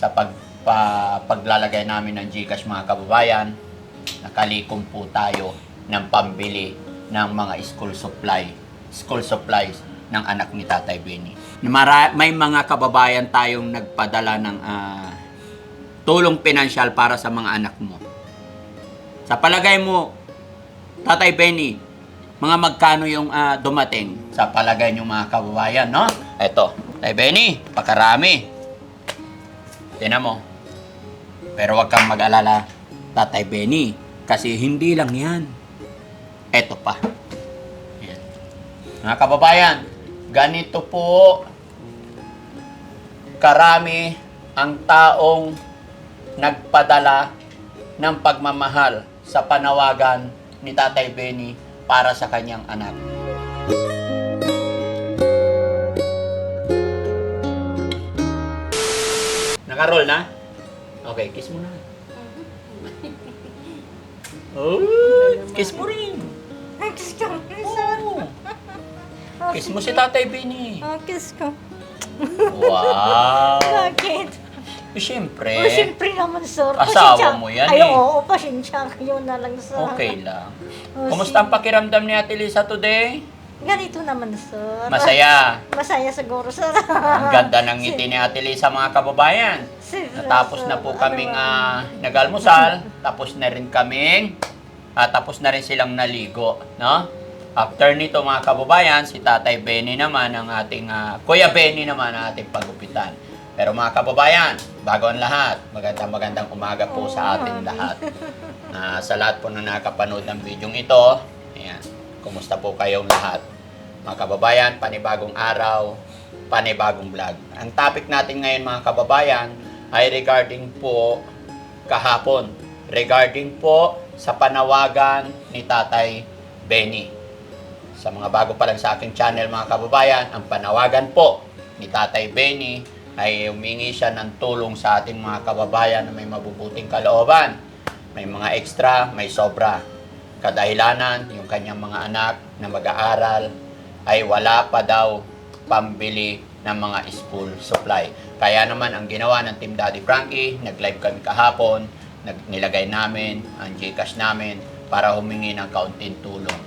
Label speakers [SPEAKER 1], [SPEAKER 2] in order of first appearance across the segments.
[SPEAKER 1] sa pag, pa- paglalagay namin ng Gcash mga kababayan, nakalikom po tayo ng pambili ng mga school supply, school supplies ng anak ni Tatay Benny. May mga kababayan tayong nagpadala ng ah, tulong pinansyal para sa mga anak mo. Sa palagay mo, Tatay Benny, mga magkano yung ah, dumating sa palagay niyo mga kababayan, no? Eto, Tatay Benny, pakarami. Tinan mo. Pero wag kang mag-alala, Tatay Benny, kasi hindi lang yan. Eto pa. Yan. Mga kababayan, ganito po karami ang taong nagpadala ng pagmamahal sa panawagan ni Tatay Benny para sa kanyang anak. Nakaroll na? Okay, kiss mo na. Oh, kiss mo rin.
[SPEAKER 2] Kiss ko.
[SPEAKER 1] Oo. Kiss mo si Tatay Benny.
[SPEAKER 2] Oh, kiss ko.
[SPEAKER 1] Wow.
[SPEAKER 2] Bakit?
[SPEAKER 1] Eh, Siyempre.
[SPEAKER 2] Oh, siyempre naman, sir.
[SPEAKER 1] Asawa mo yan
[SPEAKER 2] Ay,
[SPEAKER 1] eh.
[SPEAKER 2] oo, pasensya kayo na lang, sir.
[SPEAKER 1] Okay lang.
[SPEAKER 2] Oh,
[SPEAKER 1] Kumusta ang pakiramdam ni Ate Lisa today?
[SPEAKER 2] Ganito naman, sir.
[SPEAKER 1] Masaya.
[SPEAKER 2] Masaya siguro, sir.
[SPEAKER 1] Ang ganda ng ngiti ni Ate Lisa mga kababayan. Natapos na po kaming ah, nag-almusal, tapos na rin kaming, ah, tapos na rin silang naligo, no? After nito mga kababayan, si Tatay Benny naman ang ating, ah, Kuya Benny naman ang ating pagupitan. Pero mga kababayan, bago ang lahat, magandang magandang umaga po sa ating lahat. Ah, sa lahat po na nakapanood ng video ito, ayan, kumusta po kayong lahat? Mga kababayan, panibagong araw, panibagong vlog. Ang topic natin ngayon mga kababayan ay regarding po kahapon. Regarding po sa panawagan ni Tatay Benny. Sa mga bago pa lang sa aking channel mga kababayan, ang panawagan po ni Tatay Benny ay humingi siya ng tulong sa ating mga kababayan na may mabubuting kalooban. May mga extra, may sobra. Kadahilanan, yung kanyang mga anak na mag-aaral ay wala pa daw pambili ng mga school supply. Kaya naman ang ginawa ng Team Daddy Frankie, nag-live kami kahapon, nilagay namin ang Gcash namin para humingi ng kaunting tulong.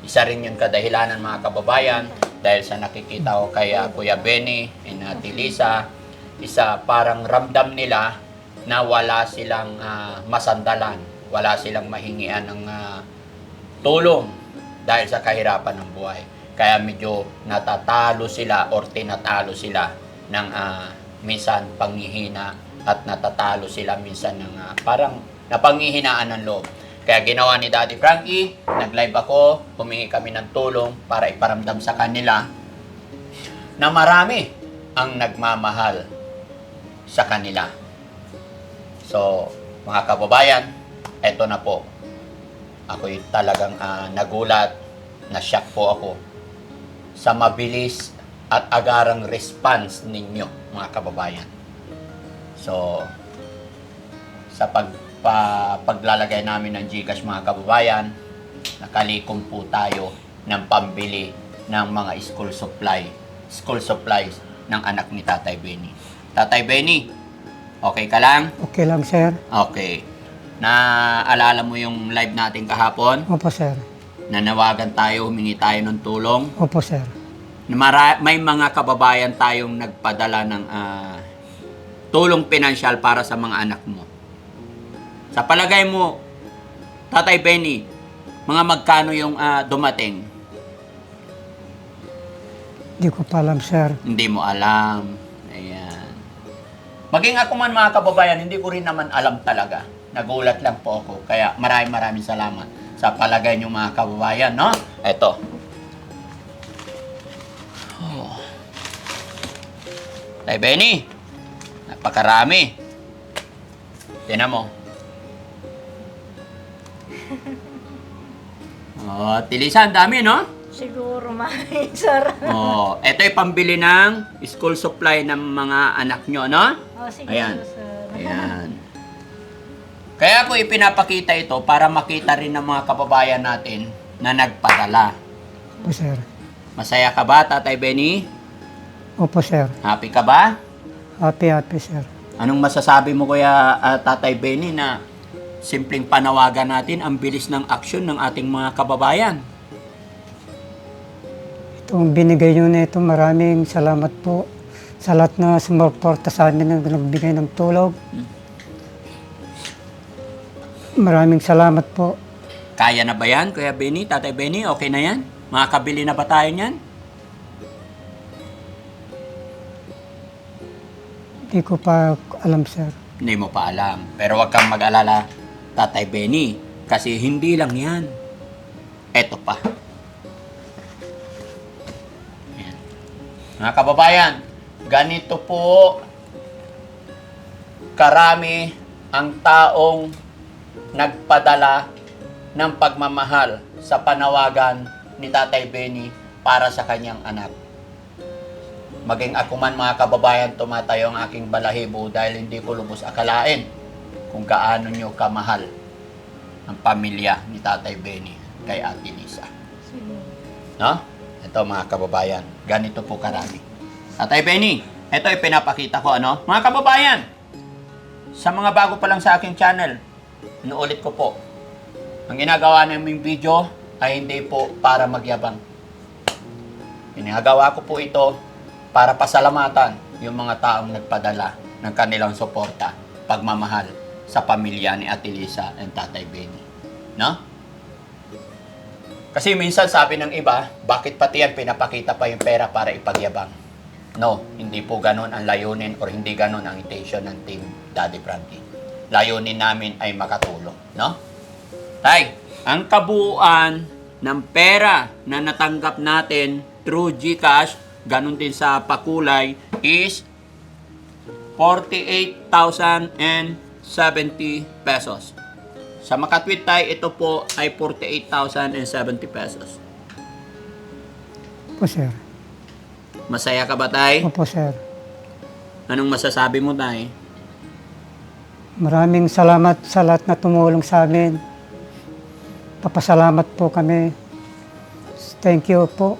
[SPEAKER 1] Isa rin yung kadahilanan mga kababayan dahil sa nakikita ko kay ah, Kuya Benny and Ate Lisa, isa parang ramdam nila na wala silang ah, masandalan, wala silang mahingian ng ah, tulong dahil sa kahirapan ng buhay. Kaya medyo natatalo sila or tinatalo sila ng ah, minsan panghihina at natatalo sila minsan ng ah, parang napanghihinaan ng loob. Kaya ginawa ni Daddy Frankie, nag-live ako, humingi kami ng tulong para iparamdam sa kanila na marami ang nagmamahal sa kanila. So, mga kababayan, eto na po. Ako'y talagang ah, nagulat, na-shock po ako sa mabilis at agarang response ninyo, mga kababayan. So, sa pag, pa, paglalagay namin ng Gcash, mga kababayan, nakalikom po tayo ng pambili ng mga school supply, school supplies ng anak ni Tatay Benny. Tatay Benny, okay ka lang?
[SPEAKER 3] Okay lang, sir.
[SPEAKER 1] Okay. Naalala mo yung live natin kahapon?
[SPEAKER 3] Opo, sir.
[SPEAKER 1] Nanawagan tayo, humingi tayo ng tulong.
[SPEAKER 3] Opo, sir.
[SPEAKER 1] Na mara- may mga kababayan tayong nagpadala ng ah, tulong pinansyal para sa mga anak mo. Sa palagay mo, Tatay Benny, mga magkano yung ah, dumating?
[SPEAKER 3] Di ko pa alam, sir.
[SPEAKER 1] Hindi mo alam. Ayan. Maging ako man mga kababayan, hindi ko rin naman alam talaga. Nagulat lang po ako. Kaya maraming maraming salamat sa palagay niyo mga kababayan, no? Eto. Oh. Tay Benny, napakarami. Tinan mo. Oh, tilisan, dami, no?
[SPEAKER 2] Siguro, may, sir.
[SPEAKER 1] Oh, ito ay pambili ng school supply ng mga anak nyo, no?
[SPEAKER 2] Oh, siguro,
[SPEAKER 1] Ayan.
[SPEAKER 2] sir.
[SPEAKER 1] Ayan. Kaya ako ipinapakita ito para makita rin ng mga kababayan natin na nagpadala.
[SPEAKER 3] Opo, sir.
[SPEAKER 1] Masaya ka ba, Tatay Benny?
[SPEAKER 3] Opo, sir.
[SPEAKER 1] Happy ka ba?
[SPEAKER 3] Happy, happy, sir.
[SPEAKER 1] Anong masasabi mo kuya ah, Tatay Benny na simpleng panawagan natin ang bilis ng aksyon ng ating mga kababayan?
[SPEAKER 3] Itong binigay nyo na ito, maraming salamat po sa lahat na sumuporta sa amin na nagbigay ng tulog. Maraming salamat po.
[SPEAKER 1] Kaya na ba yan, Kuya Benny, Tatay Benny? Okay na yan? Makakabili na ba tayo niyan?
[SPEAKER 3] Hindi ko pa alam, sir.
[SPEAKER 1] Hindi mo pa alam. Pero wag kang mag-alala, Tatay Benny. Kasi hindi lang yan. Eto pa. Ayan. Mga kababayan, ganito po karami ang taong nagpadala ng pagmamahal sa panawagan ni Tatay Benny para sa kanyang anak. Maging ako man mga kababayan, tumatayo ang aking balahibo dahil hindi ko lubos akalain kung gaano nyo kamahal ang pamilya ni Tatay Benny kay Ate Lisa. No? Ito mga kababayan, ganito po karami. Tatay Benny, ito ipinapakita ko ano. Mga kababayan, sa mga bago pa lang sa aking channel, inuulit ko po, ang ginagawa naming video ay hindi po para magyabang. Ginagawa ko po ito para pasalamatan yung mga taong nagpadala ng kanilang suporta, pagmamahal sa pamilya ni Ate Lisa and Tatay Benny. No? Kasi minsan sabi ng iba, bakit pati yan pinapakita pa yung pera para ipagyabang? No, hindi po ganun ang layunin or hindi ganun ang intention ng Team Daddy Frankie. Layunin namin ay makatulong, no? Tay, ang kabuuan ng pera na natanggap natin through GCash, ganun din sa pakulay, is 48,070 pesos. Sa Makatwid Tay, ito po ay 48,070 pesos.
[SPEAKER 3] Opo, sir.
[SPEAKER 1] Masaya ka ba, Tay?
[SPEAKER 3] Opo, sir.
[SPEAKER 1] Anong masasabi mo, Tay?
[SPEAKER 3] Maraming salamat sa lahat na tumulong sa amin. Papasalamat po kami. Thank you po.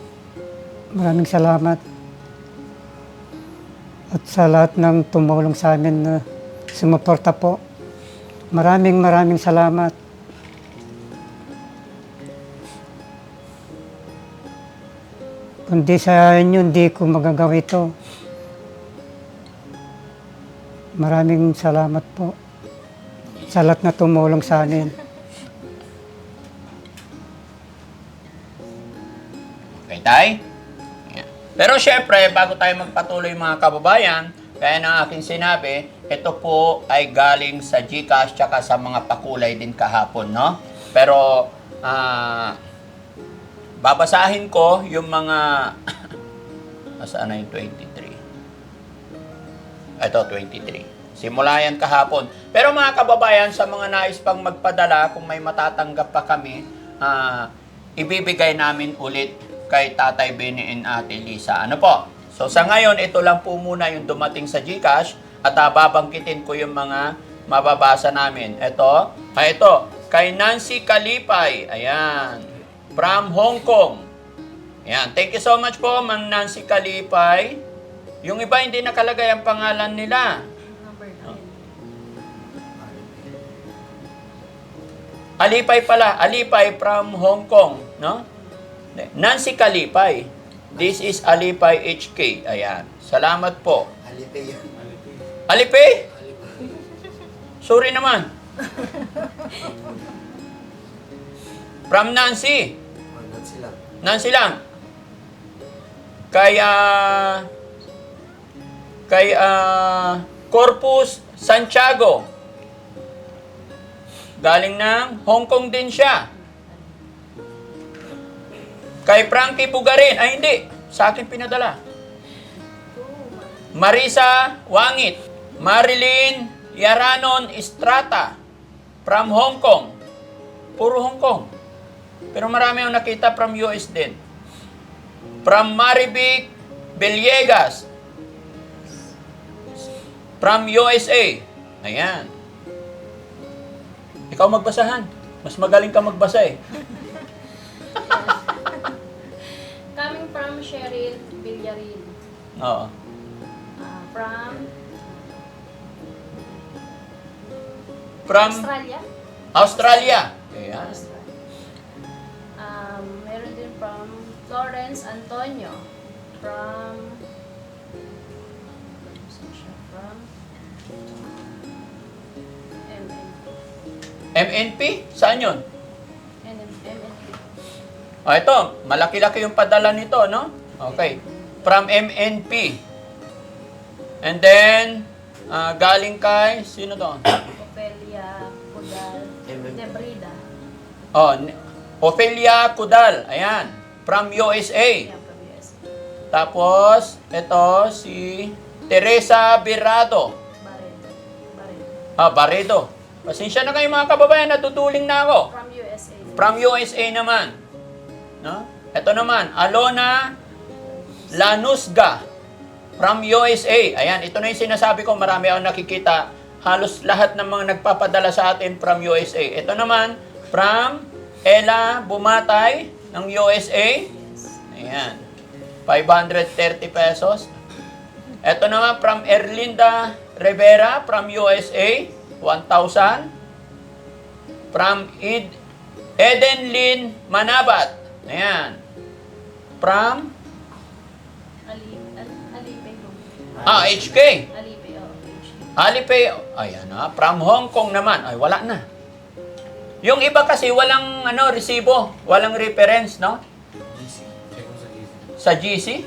[SPEAKER 3] Maraming salamat. At sa lahat ng tumulong sa amin na sumuporta po. Maraming maraming salamat. Kundi sa inyo, hindi ko magagawa ito. Maraming salamat po sa lahat na tumulong sa amin.
[SPEAKER 1] Okay, Tay? Pero syempre, bago tayo magpatuloy mga kababayan, kaya ng aking sinabi, ito po ay galing sa GCash tsaka sa mga pakulay din kahapon, no? Pero, ah, babasahin ko yung mga, asaan na yung 23? Ito, 23. Simula yan kahapon. Pero mga kababayan, sa mga nais pang magpadala, kung may matatanggap pa kami, ah, ibibigay namin ulit kay Tatay Benny and Ate Lisa. Ano po? So sa ngayon, ito lang po muna yung dumating sa GCash at uh, babangkitin ko yung mga mababasa namin. Ito, ah, ito, kay Nancy Kalipay. Ayan. From Hong Kong. Ayan. Thank you so much po, Mang Nancy Kalipay. Yung iba hindi nakalagay ang pangalan nila. Alipay pala, Alipay from Hong Kong, no? Nancy Kalipay. This is Alipay HK. Ayan. Salamat po.
[SPEAKER 4] Alipay yun.
[SPEAKER 1] Alipay? Sorry naman. From Nancy.
[SPEAKER 4] Manat sila.
[SPEAKER 1] Nancy lang. Kaya kay ah, Corpus Santiago. Galing ng Hong Kong din siya. Kay Frankie Bugarin. Ay, hindi. Sa akin pinadala. Marisa Wangit. Marilyn Yaranon Estrata. From Hong Kong. Puro Hong Kong. Pero marami akong nakita from US din. From Marivic Villegas. From USA. Ayan. Ikaw magbasahan. Mas magaling ka magbasa eh.
[SPEAKER 5] Coming from Cheryl Villarin.
[SPEAKER 1] Oo.
[SPEAKER 5] Uh, from
[SPEAKER 1] From
[SPEAKER 5] Australia.
[SPEAKER 1] Australia. Ayan.
[SPEAKER 5] Australia. Um, meron din from Florence Antonio. From... From...
[SPEAKER 1] MNP? Saan yun?
[SPEAKER 5] NM, MNP.
[SPEAKER 1] O ito, malaki-laki yung padala nito, no? Okay. From MNP. And then, ah, galing kay, sino to?
[SPEAKER 5] Ofelia Pudal Debrida.
[SPEAKER 1] Oh, Ophelia Kudal. Ayan. From USA.
[SPEAKER 5] From.
[SPEAKER 1] Tapos, ito si Teresa Birado.
[SPEAKER 5] Barreto. Barreto.
[SPEAKER 1] Ah, Baredo. Pasensya na kayo mga kababayan, natutuling na ako.
[SPEAKER 5] From USA.
[SPEAKER 1] From USA naman. No? Ito naman, Alona Lanusga. From USA. Ayan, ito na yung sinasabi ko, marami akong nakikita. Halos lahat ng mga nagpapadala sa atin from USA. Ito naman, from Ella Bumatay ng USA. Ayan. 530 pesos. Ito naman from Erlinda Rivera from USA, 1,000. From Ed Eden Lynn Manabat. Ayan. From ah, HK.
[SPEAKER 5] Alipay, oh.
[SPEAKER 1] Ayan na. From Hong Kong naman. Ay, wala na. Yung iba kasi walang ano resibo, walang reference, no? Sa GC?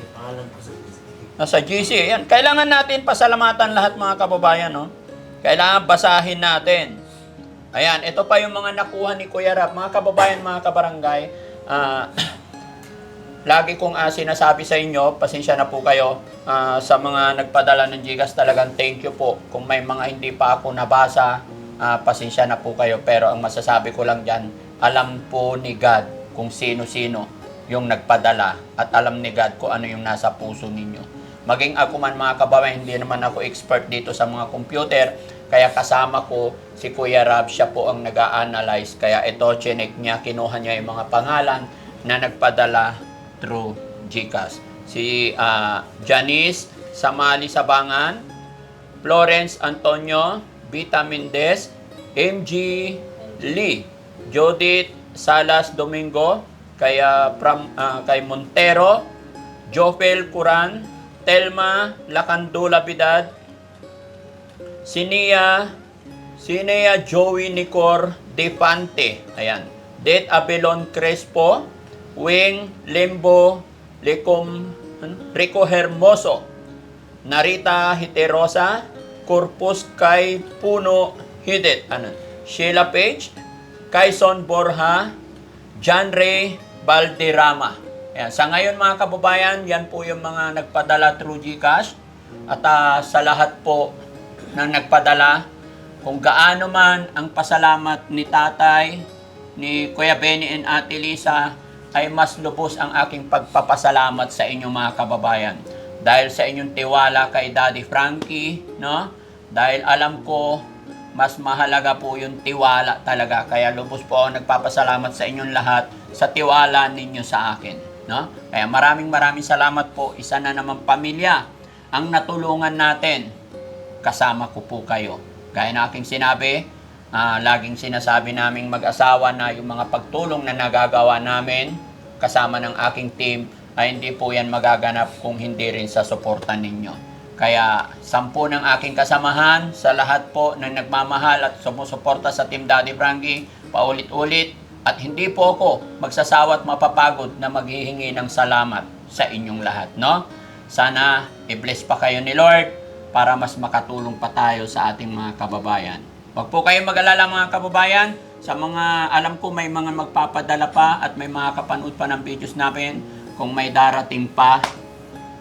[SPEAKER 1] Nasa GC, yan. Kailangan natin pasalamatan lahat mga kababayan, no? Kailangan basahin natin. Ayan, ito pa yung mga nakuha ni Kuya Rap. Mga kababayan, mga kabarangay, ah, lagi kong ah, sinasabi sa inyo, pasensya na po kayo ah, sa mga nagpadala ng Gcash talagang thank you po. Kung may mga hindi pa ako nabasa, ah, pasensya na po kayo. Pero ang masasabi ko lang dyan, alam po ni God kung sino-sino yung nagpadala at alam ni God kung ano yung nasa puso ninyo. Maging ako man mga kababayan, hindi naman ako expert dito sa mga computer, kaya kasama ko si Kuya Rab, siya po ang nag-a-analyze. Kaya ito, chinek niya, kinuha niya yung mga pangalan na nagpadala through GCash. Si ah, Janice Samali Sabangan, Florence Antonio, Vita Mendez, MG Lee, Judith Salas Domingo, kaya from ah, kay Montero, Jofel Curan, Telma Lacandula Bidad, Sinia Sinia Joey Nicor Defante. Ayan. Det Abelon Crespo, Wing Limbo Licom ano? Rico Hermoso, Narita Hiterosa, Corpus kay Puno Hidit. Ano? Sheila Page, Kaison Borja, John Ray Valderrama. Ayan. Sa ngayon mga kababayan, yan po yung mga nagpadala through GCash. At ah, sa lahat po ng nagpadala, kung gaano man ang pasalamat ni tatay, ni Kuya Benny and Ate Lisa, ay mas lubos ang aking pagpapasalamat sa inyo mga kababayan. Dahil sa inyong tiwala kay Daddy Frankie, no? Dahil alam ko, mas mahalaga po yung tiwala talaga. Kaya lubos po ako nagpapasalamat sa inyong lahat sa tiwala ninyo sa akin. No? Kaya maraming maraming salamat po. Isa na naman pamilya ang natulungan natin. Kasama ko po kayo. Gaya na aking sinabi, ah, laging sinasabi naming mag-asawa na yung mga pagtulong na nagagawa namin kasama ng aking team ay hindi po yan magaganap kung hindi rin sa suporta ninyo. Kaya sampu ng aking kasamahan sa lahat po na nagmamahal at sumusuporta sa Team Daddy Frankie, paulit-ulit at hindi po ako magsasawa at mapapagod na maghihingi ng salamat sa inyong lahat, no? Sana i-bless pa kayo ni Lord para mas makatulong pa tayo sa ating mga kababayan. Huwag po kayong mag-alala mga kababayan. Sa mga alam ko may mga magpapadala pa at may mga kapanood pa ng videos namin. Kung may darating pa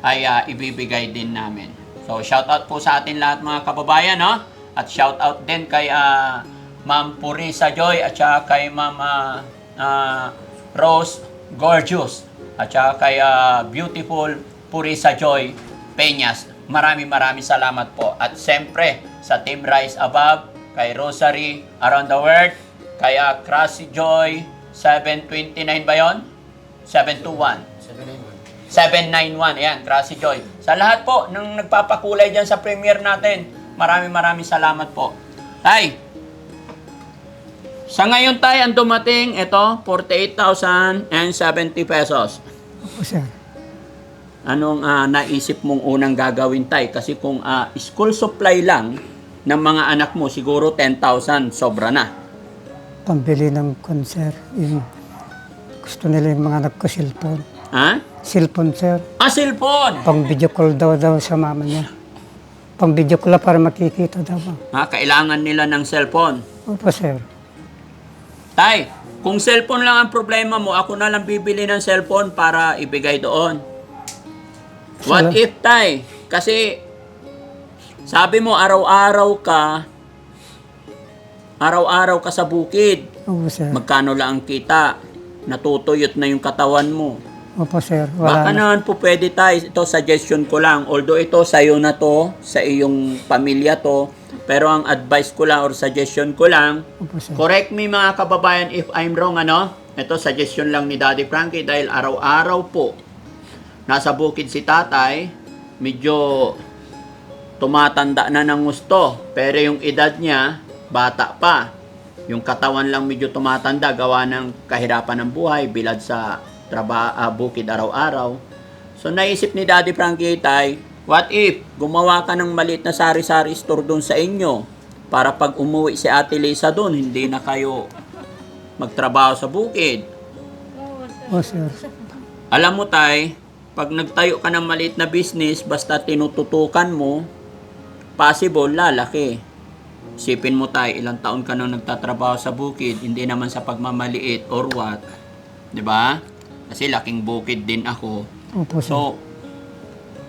[SPEAKER 1] ay ah, ibibigay din namin. So shout out po sa atin lahat mga kababayan, no? At shout out din kay ah, Ma'am Purisa Joy at saka kay Ma'am ah, ah, Rose Gorgeous at saka kay ah, Beautiful Purisa Joy Peñas. Maraming maraming salamat po. At siyempre sa Team Rise Above, kay Rosary Around the World, kay ah, Krasi Joy 729 ba yon? 721. 791. Ayan, Gracie Joy. Sa lahat po ng nagpapakulay dyan sa premiere natin, maraming maraming salamat po. Tay, Sa ngayon tayo, ang dumating, ito, 48,070 pesos.
[SPEAKER 3] Opo, sir.
[SPEAKER 1] Anong ah, naisip mong unang gagawin tay? Kasi kung ah, school supply lang ng mga anak mo, siguro 10,000, sobra na.
[SPEAKER 3] Pambili ng konser. Yung gusto nila yung mga anak ko, cellphone.
[SPEAKER 1] Ha?
[SPEAKER 3] Cellphone, sir.
[SPEAKER 1] Ah, cellphone!
[SPEAKER 3] Pang video call daw daw sa mama niya. Pang video call para makikita daw.
[SPEAKER 1] Ha, kailangan nila ng cellphone.
[SPEAKER 3] Opo, sir.
[SPEAKER 1] Tay, kung cellphone lang ang problema mo, ako na lang bibili ng cellphone para ibigay doon. What
[SPEAKER 3] Sala-
[SPEAKER 1] if, Tay? Kasi, sabi mo, araw-araw ka, araw-araw ka sa bukid.
[SPEAKER 3] Opo, sir.
[SPEAKER 1] Magkano lang ang kita? Natutuyot na yung katawan mo.
[SPEAKER 3] Opo, sir.
[SPEAKER 1] Baka
[SPEAKER 3] Wala na.
[SPEAKER 1] naman po pwede tayo, ito suggestion ko lang. Although ito sa'yo na to, sa iyong pamilya to, pero ang advice ko lang or suggestion ko lang,
[SPEAKER 3] Opo, sir.
[SPEAKER 1] correct me mga kababayan if I'm wrong, ano? Ito suggestion lang ni Daddy Frankie dahil araw-araw po, nasa bukid si tatay, medyo tumatanda na ng gusto. Pero yung edad niya, bata pa. Yung katawan lang medyo tumatanda, gawa ng kahirapan ng buhay, bilad sa traba, ah, bukid araw-araw. So naisip ni Daddy Frankie tay, what if gumawa ka ng maliit na sari-sari store doon sa inyo para pag umuwi si Ate Lisa doon, hindi na kayo magtrabaho sa bukid.
[SPEAKER 3] Opo, sir.
[SPEAKER 1] Alam mo tay, pag nagtayo ka ng maliit na business, basta tinututukan mo, possible, lalaki. Sipin mo tay, ilang taon ka nang nagtatrabaho sa bukid, hindi naman sa pagmamaliit or what. 'Di ba? Kasi laking bukid din ako.
[SPEAKER 3] Opo, sir.
[SPEAKER 1] So,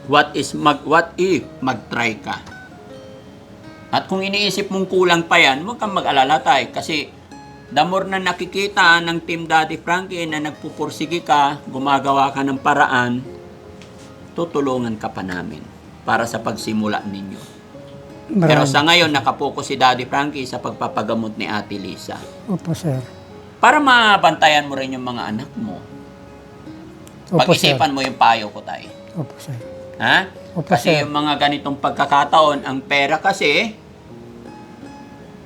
[SPEAKER 1] what is mag what if mag-try ka? At kung iniisip mong kulang pa yan, huwag kang mag-alala tay kasi the more na nakikita ng Team Daddy Frankie na nagpupursige ka, gumagawa ka ng paraan, tutulungan ka pa namin para sa pagsimula ninyo. Pero
[SPEAKER 3] Marami.
[SPEAKER 1] sa ngayon, nakapokus si Daddy Frankie sa pagpapagamot ni Ate Lisa.
[SPEAKER 3] Opo, sir.
[SPEAKER 1] Para mabantayan mo rin yung mga anak mo.
[SPEAKER 3] Opo, sir.
[SPEAKER 1] Pag-isipan mo yung payo ko tayo.
[SPEAKER 3] Opo, sir.
[SPEAKER 1] Ha?
[SPEAKER 3] Opo,
[SPEAKER 1] Kasi
[SPEAKER 3] sir.
[SPEAKER 1] yung mga ganitong pagkakataon, ang pera kasi,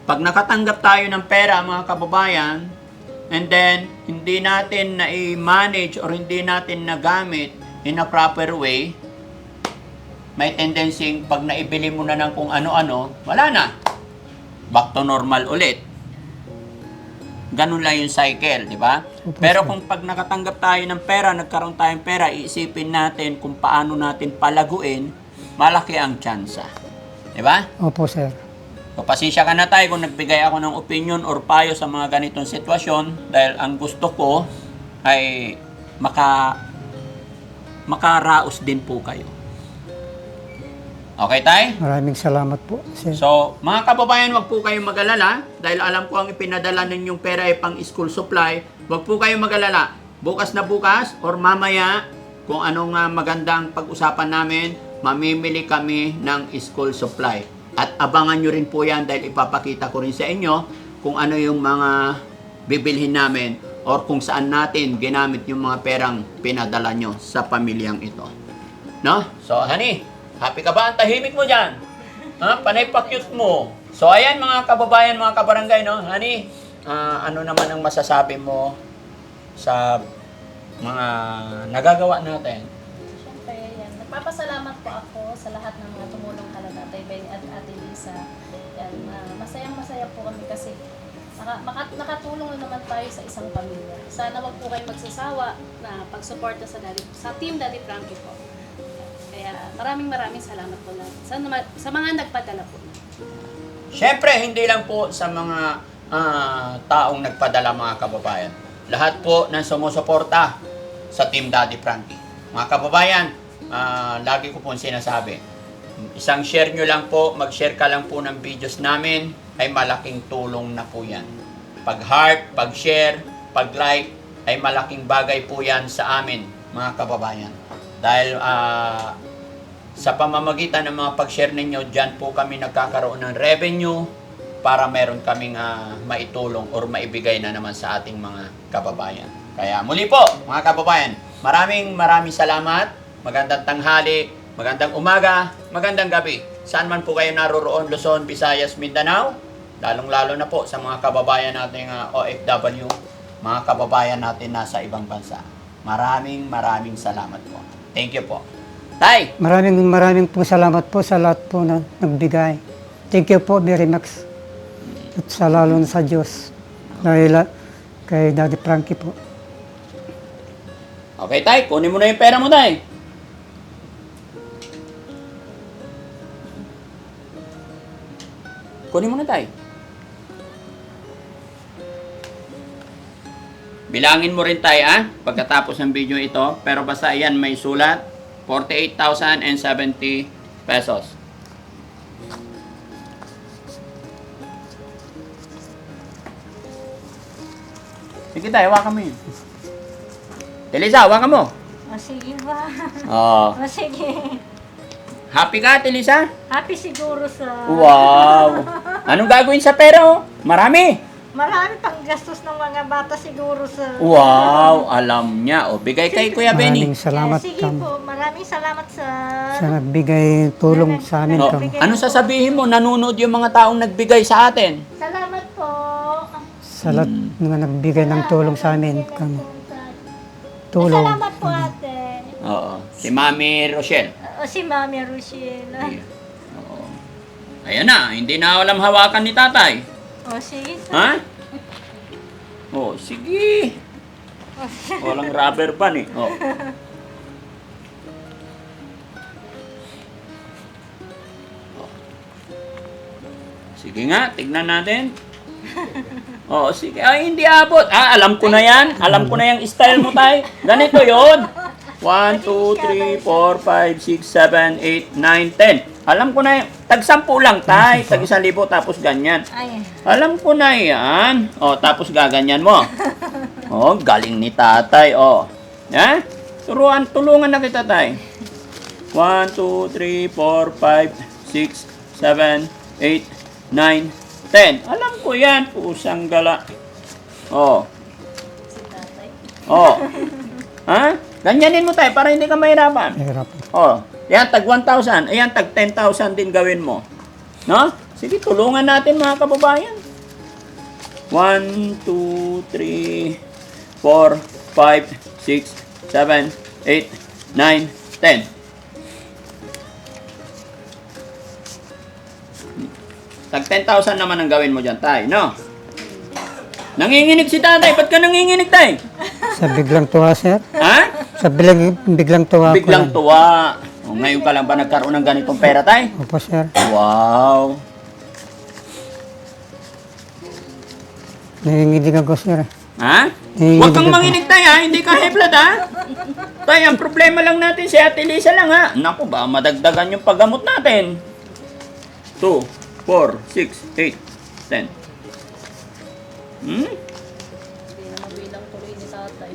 [SPEAKER 1] pag nakatanggap tayo ng pera, mga kababayan, and then, hindi natin na i-manage or hindi natin nagamit in a proper way, may tendency pag naibili mo na ng kung ano-ano, wala na. Back to normal ulit. Ganun lang yung cycle, di ba? Pero kung pag nakatanggap tayo ng pera, nagkaroon tayong pera, iisipin natin kung paano natin palaguin, malaki ang tsansa. Di ba?
[SPEAKER 3] Opo, sir.
[SPEAKER 1] So, pasensya ka na tayo kung nagbigay ako ng opinion or payo sa mga ganitong sitwasyon dahil ang gusto ko ay maka makaraos din po kayo. Okay, tay?
[SPEAKER 3] Maraming salamat po, sir.
[SPEAKER 1] So, mga kababayan, wag po kayong mag-alala dahil alam ko ang ipinadala ninyong pera ay pang school supply. Wag po kayong mag-alala. Bukas na bukas or mamaya kung anong uh, magandang pag-usapan namin, mamimili kami ng school supply. At abangan nyo rin po yan dahil ipapakita ko rin sa inyo kung ano yung mga bibilhin namin or kung saan natin ginamit yung mga perang pinadala nyo sa pamilyang ito. No? So, honey, happy ka ba? Ang tahimik mo dyan. Ha? Panay pa-cute mo. So, ayan mga kababayan, mga kabarangay, no? Honey, ah, ano naman ang masasabi mo sa mga nagagawa natin?
[SPEAKER 5] Siyempre, yan. Nagpapasalamat po ako sa lahat ng mga tumulong kala Tatay Benny at Ate Lisa. Yan, ah, masayang masaya po kami kasi naka, maka- nakatulong na naman tayo sa isang pamilya. Sana wag po kayong magsasawa na pagsuporta sa, Daddy, sa Team Daddy Frankie po. Kaya maraming maraming salamat po na, sa, sa mga nagpadala po.
[SPEAKER 1] Siyempre, hindi lang po sa mga ah, taong nagpadala mga kababayan. Lahat po ng sumusuporta sa Team Daddy Frankie. Mga kababayan, ah, lagi ko po sinasabi, isang share nyo lang po, mag-share ka lang po ng videos namin, ay malaking tulong na po yan. Pag heart, pag share, pag like, ay malaking bagay po yan sa amin, mga kababayan. Dahil ah, sa pamamagitan ng mga pag-share ninyo, dyan po kami nagkakaroon ng revenue para meron kaming ah, maitulong or maibigay na naman sa ating mga kababayan. Kaya muli po, mga kababayan, maraming maraming salamat. Magandang tanghali, magandang umaga, magandang gabi. Saan man po kayo naroroon, Luzon, Visayas, Mindanao, lalong-lalo na po sa mga kababayan nating ah, OFW, mga kababayan natin nasa ibang bansa. Maraming maraming salamat po. Thank you po. Tay,
[SPEAKER 3] Maraming maraming po salamat po sa lahat po na nagbigay. Thank you po very much. At sa lalo na sa Diyos. Dahil ah, kay Daddy Frankie po.
[SPEAKER 1] Okay, Tay. Kunin mo na yung pera mo, Tay. Kunin mo na, Tay. Bilangin mo rin, Tay, ah, pagkatapos ng video ito. Pero basta yan, may sulat. 48,070 pesos. Sige, Tay. Hawakan mo yun. Telisa, hawakan mo.
[SPEAKER 2] O, sige ba?
[SPEAKER 1] Oh.
[SPEAKER 2] O, sige.
[SPEAKER 1] Happy ka, Telisa?
[SPEAKER 2] Happy siguro sa...
[SPEAKER 1] Wow! Anong gagawin sa pera, oh? Marami!
[SPEAKER 2] Marami pang gastos ng mga bata siguro sa...
[SPEAKER 1] Wow! Alam niya. O, bigay kay Kuya Benny.
[SPEAKER 3] Maraming salamat
[SPEAKER 2] Kaya sige
[SPEAKER 3] kam
[SPEAKER 2] po, maraming salamat sa...
[SPEAKER 3] sa nagbigay tulong sa amin
[SPEAKER 1] Oh,
[SPEAKER 3] kam.
[SPEAKER 1] ano sasabihin mo? Nanonood yung mga taong nagbigay sa atin.
[SPEAKER 2] Salamat po.
[SPEAKER 3] Sa lahat mga nagbigay ng tulong sa amin kam. Tulong.
[SPEAKER 2] Salamat po ate.
[SPEAKER 1] Oo. Si Mami Rochelle.
[SPEAKER 2] O si Mami Rochelle.
[SPEAKER 1] Oo. Ayan na. Hindi na alam hawakan ni tatay.
[SPEAKER 2] O sige.
[SPEAKER 1] Ha? Oh, sige. Walang rubber band eh. Oh. Oh. Sige nga, tignan natin. Oh, sige. Ay, hindi abot. Ah, alam ko na yan. Alam ko na yung style mo, tay. Ganito yon. 1, 2, 3, 4, 5, 6, 7, 8, 9, 10. Alam ko na yan. Tag-sampu lang, tay. Tag-isang libo, tapos ganyan.
[SPEAKER 2] Ay,
[SPEAKER 1] Alam ko na yan. O, tapos gaganyan mo. O, galing ni tatay. O. Ha? Turuan, tulungan na kita, tay. 1, 2, 3, 4, 5, 6, 7, 8, 9, 10. Alam ko yan. Pusang gala. O.
[SPEAKER 5] Si tatay.
[SPEAKER 1] O. ha? Ganyanin mo, tay, para hindi ka mahirapan.
[SPEAKER 3] Hirap.
[SPEAKER 1] Oh, yan, tag 1,000. Ayan, tag 10,000 din gawin mo. No? Sige, tulungan natin mga kababayan. 1, 2, 3, 4, 5, 6, 7, 8, 9, 10. Tag 10,000 naman ang gawin mo dyan, tay, no? Nanginginig si tatay. Ba't ka nanginginig, tay?
[SPEAKER 3] Sa biglang tuwa, sir.
[SPEAKER 1] Ha?
[SPEAKER 3] Sa biglang, biglang tuwa ko
[SPEAKER 1] Biglang
[SPEAKER 3] lang.
[SPEAKER 1] tuwa. O, ngayon ka lang ba nagkaroon ng ganitong pera, tay?
[SPEAKER 3] Opo, sir.
[SPEAKER 1] Wow.
[SPEAKER 3] Nanginginig ako, sir.
[SPEAKER 1] Ha? Huwag kang
[SPEAKER 3] ako.
[SPEAKER 1] manginig tayo ha, hindi ka blood ha. Tay, ang problema lang natin si Ate Lisa lang ha. Naku ba, madagdagan yung paggamot natin. 2, 4, 6, 8, 10. Hmm?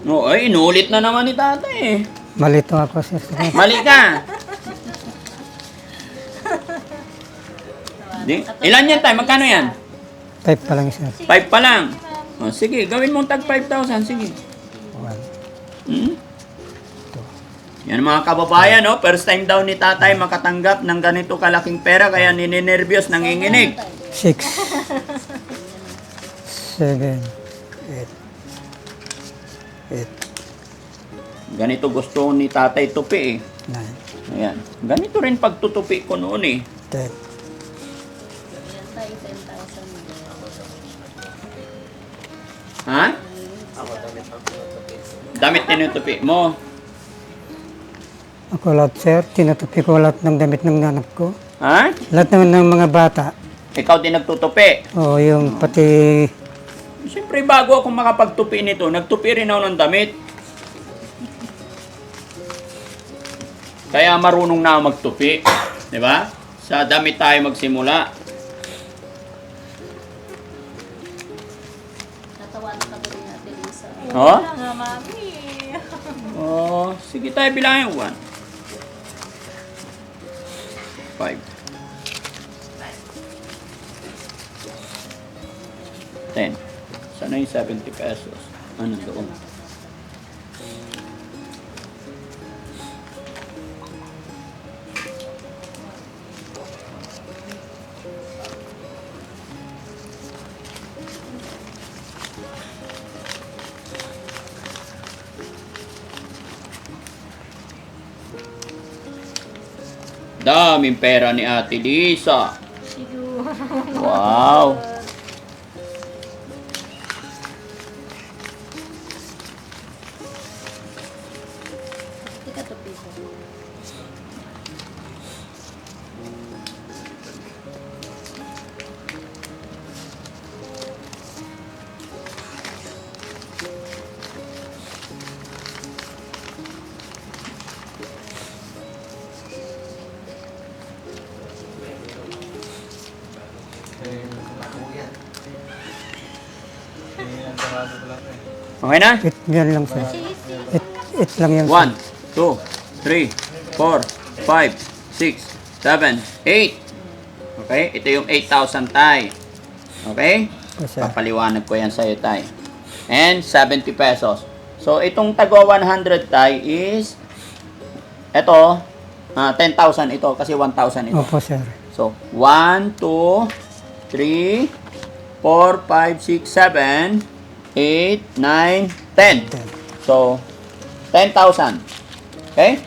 [SPEAKER 1] No, ay, inulit na naman ni tatay eh.
[SPEAKER 3] Malito ako, sir.
[SPEAKER 1] Mali ka. Di, ilan yan tayo? Magkano yan?
[SPEAKER 3] Type pa lang, sir.
[SPEAKER 1] 5 pa lang. O, sige, gawin mong tag 5,000. Sige.
[SPEAKER 3] One.
[SPEAKER 1] Hmm? Yan mga kababayan, no? first time daw ni tatay makatanggap ng ganito kalaking pera kaya nininervyos, nanginginig.
[SPEAKER 3] Six. Seven. Eight. Eight.
[SPEAKER 1] Ganito gusto ni tatay tupi eh.
[SPEAKER 3] Nine.
[SPEAKER 1] Ayan. Ganito rin pagtutupi ko noon eh.
[SPEAKER 3] Ten.
[SPEAKER 5] 10,000.
[SPEAKER 1] Ha? Damit tinutupi mo.
[SPEAKER 3] Ako lahat, sir. Tinutupi ko lahat ng damit ng anak ko.
[SPEAKER 1] Ha?
[SPEAKER 3] Lahat naman ng mga bata.
[SPEAKER 1] Ikaw din nagtutupi.
[SPEAKER 3] O yung pati
[SPEAKER 1] Siyempre bago ako makapagtupi nito, nagtupi rin ako ng damit. Kaya marunong na ako magtupi. Di ba? Sa damit tayo magsimula. Oh?
[SPEAKER 2] wala nga, Mami.
[SPEAKER 1] Oh, sige tayo bilangin. One. Five. Ten. Sana yung 70 pesos? Ano doon? Daming pera ni Ate Lisa. Wow. Okay na?
[SPEAKER 3] It, yan lang sir. It, it lang yan sir.
[SPEAKER 1] 1, 2, 3, 4, 5, 6, 7, 8. Okay? Ito yung 8,000 tay. Okay?
[SPEAKER 3] Sir.
[SPEAKER 1] Papaliwanag ko yan sa'yo tay. And 70 pesos. So, itong tagwa 100 tay is ito, ah, 10,000 ito kasi 1,000 ito.
[SPEAKER 3] Opo sir.
[SPEAKER 1] So, 1, 2, 3, 4, 5, 6, 7, 8, 9, 10. So, 10,000. Okay?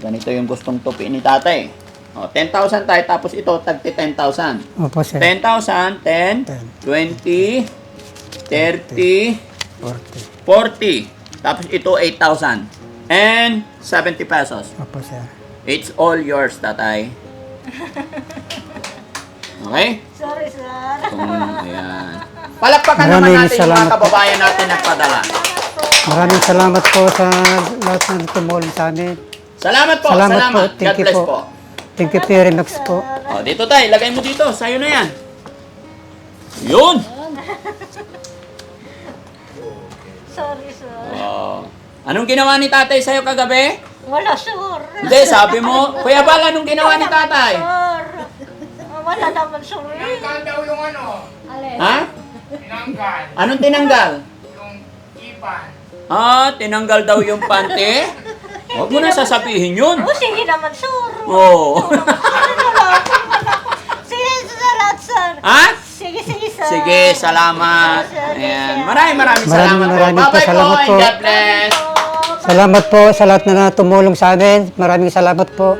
[SPEAKER 1] Ganito yung gustong tupi ni tatay. O, 10,000 tayo, tapos ito, tagti 10,000.
[SPEAKER 3] Opo sir.
[SPEAKER 1] 10,000, 10, 20, 30,
[SPEAKER 3] 40.
[SPEAKER 1] 40. Tapos ito, 8,000. And 70 pesos.
[SPEAKER 3] Opo sir.
[SPEAKER 1] It's all yours, tatay. Okay?
[SPEAKER 2] Sorry, sir.
[SPEAKER 1] Kung, ayan. Palakpakan naman
[SPEAKER 3] Maraming
[SPEAKER 1] natin yung
[SPEAKER 3] salamat
[SPEAKER 1] mga
[SPEAKER 3] po.
[SPEAKER 1] kababayan natin nagpadala.
[SPEAKER 3] Maraming salamat po sa lahat ng tumulong sa amin.
[SPEAKER 1] Salamat po,
[SPEAKER 3] Salamat
[SPEAKER 1] salamat.
[SPEAKER 3] po.
[SPEAKER 1] God
[SPEAKER 3] Thank you
[SPEAKER 1] bless
[SPEAKER 3] po.
[SPEAKER 1] po.
[SPEAKER 3] Thank you very much po.
[SPEAKER 1] O, dito tayo, lagay mo dito. Sa'yo na yan. Yun!
[SPEAKER 2] Sorry, sir.
[SPEAKER 1] Oh. Anong ginawa ni tatay sa'yo kagabi?
[SPEAKER 2] Wala, sir.
[SPEAKER 1] Hindi, sabi mo. Kuya Bal, anong ginawa ni tatay?
[SPEAKER 2] Sir. Wala naman, sir.
[SPEAKER 4] Tinanggal daw yung ano,
[SPEAKER 5] Alin?
[SPEAKER 1] Ha?
[SPEAKER 4] tinanggal
[SPEAKER 1] Anong tinanggal?
[SPEAKER 4] yung ipan.
[SPEAKER 1] Ah, tinanggal daw yung pante? Huwag mo na sasabihin yun.
[SPEAKER 2] Oh, sige naman, sir.
[SPEAKER 1] Oo.
[SPEAKER 2] Sige, salamat, sir.
[SPEAKER 1] ha?
[SPEAKER 2] Sige, sige, sir.
[SPEAKER 1] Sige, salamat. Ayan. Maraming maraming
[SPEAKER 3] Maraming
[SPEAKER 1] salamat
[SPEAKER 3] maraming
[SPEAKER 1] po.
[SPEAKER 3] po,
[SPEAKER 1] Bye-bye po.
[SPEAKER 3] salamat
[SPEAKER 1] and
[SPEAKER 3] po.
[SPEAKER 1] God bless.
[SPEAKER 3] Salamat po sa lahat na tumulong sa amin. Maraming salamat po.